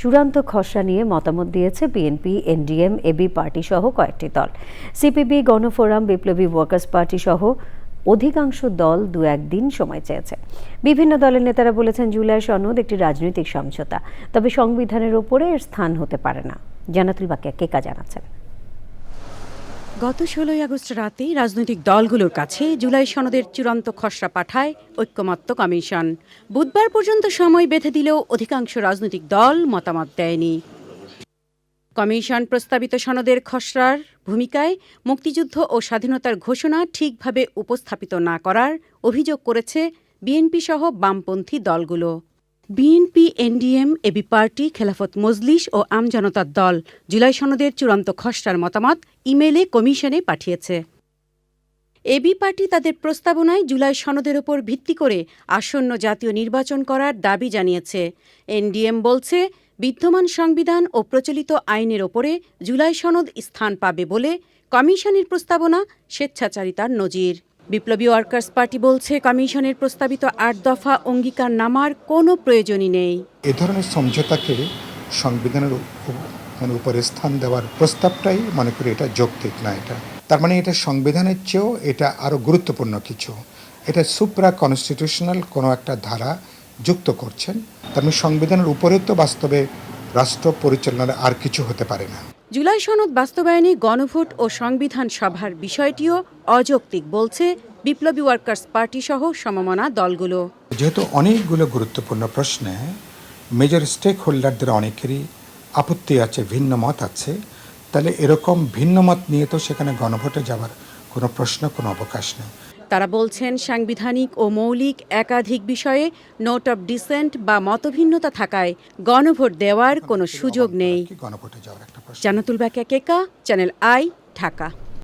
চূড়ান্ত খসড়া নিয়ে মতামত দিয়েছে বিএনপি, এনডিএম, এবি পার্টি সহ কয়েকটি দল। সিপিবি, গণফোরাম, বিপ্লবী ওয়ার্কার্স পার্টি সহ অধিকাংশ দল দু একদিন সময় চেয়েছে। বিভিন্ন দলের নেতারা বলেছেন, জুলাই সনদ একটি রাজনৈতিক সমঝোতা। তবে সংবিধানের ওপরে এর স্থান হতে পারে না। জানাতুল বাকিয়া কেকা জানাচ্ছেন? গত ষোলোই আগস্ট রাতে রাজনৈতিক দলগুলোর কাছে জুলাই সনদের চূড়ান্ত খসড়া পাঠায় ঐক্যমত্য কমিশন। বুধবার পর্যন্ত সময় বেঁধে দিলেও অধিকাংশ রাজনৈতিক দল মতামত দেয়নি। কমিশন প্রস্তাবিত সনদের খসড়ার ভূমিকায় মুক্তিযুদ্ধ ও স্বাধীনতার ঘোষণা ঠিকভাবে উপস্থাপিত না করার অভিযোগ করেছে বিএনপি সহ বামপন্থী দলগুলো। BNP NDM AB party Khelafat Majlis ও আমজনতার দল জুলাই সনদের চূড়ান্ত খসড়ার মতামত ইমেলে কমিশনে পাঠিয়েছে। এবি পার্টি তাদের প্রস্তাবনায় জুলাই সনদের ওপর ভিত্তি করে আসন্ন জাতীয় নির্বাচন করার দাবি জানিয়েছে। এনডিএম বলছে, বিদ্যমান সংবিধান ও প্রচলিত আইনের ওপরে জুলাই সনদ স্থান পাবে বলে কমিশনের প্রস্তাবনা স্বেচ্ছাচারিতার নজির। বিপ্লবী ওয়ার্কার্স পার্টি বলছে, কমিশনের প্রস্তাবিত আট দফা অঙ্গীকার নামার কোনো প্রয়োজনই নেই। এ ধরনের সমঝোতাকে সংবিধানের মানে উপরে স্থান দেওয়ার প্রস্তাবটাই মনে করি এটা যৌক্তিক না এটা। তার মানে এটা সংবিধানের চেয়েও এটা আরও গুরুত্বপূর্ণ কিছু। এটা সুপ্রা কনস্টিটিউশনাল কোনো একটা ধারা যুক্ত করছেন। তার মানে সংবিধানের উপরে তো বাস্তবে রাষ্ট্র পরিচালনার আর কিছু হতে পারে না। জুলাই সনদ বাস্তবায়নে গণভোট ও সংবিধান সভার বিষয়টিও অযৌক্তিক বলছে বিপ্লবী ওয়ার্কার্স পার্টি সহ সমমনা দলগুলো। যেহেতু অনেকগুলো গুরুত্বপূর্ণ প্রশ্নে মেজর স্টেক হোল্ডারদের অনেকেরই আপত্তি আছে, ভিন্ন মত আছে। তাহলে এরকম ভিন্ন মত নিয়ে তো সেখানে গণভোটে যাওয়ার কোনো প্রশ্ন, কোনো অবকাশ নেই। তারা বলছেন সাংবিধানিক ও মৌলিক একাধিক বিষয়ে নোট অব ডিসেন্ট বা মতভিন্নতা থাকায় গণভোট দেওয়ার কোনো সুযোগ নেই। Jannatul Bakiya Keka channel I Dhaka.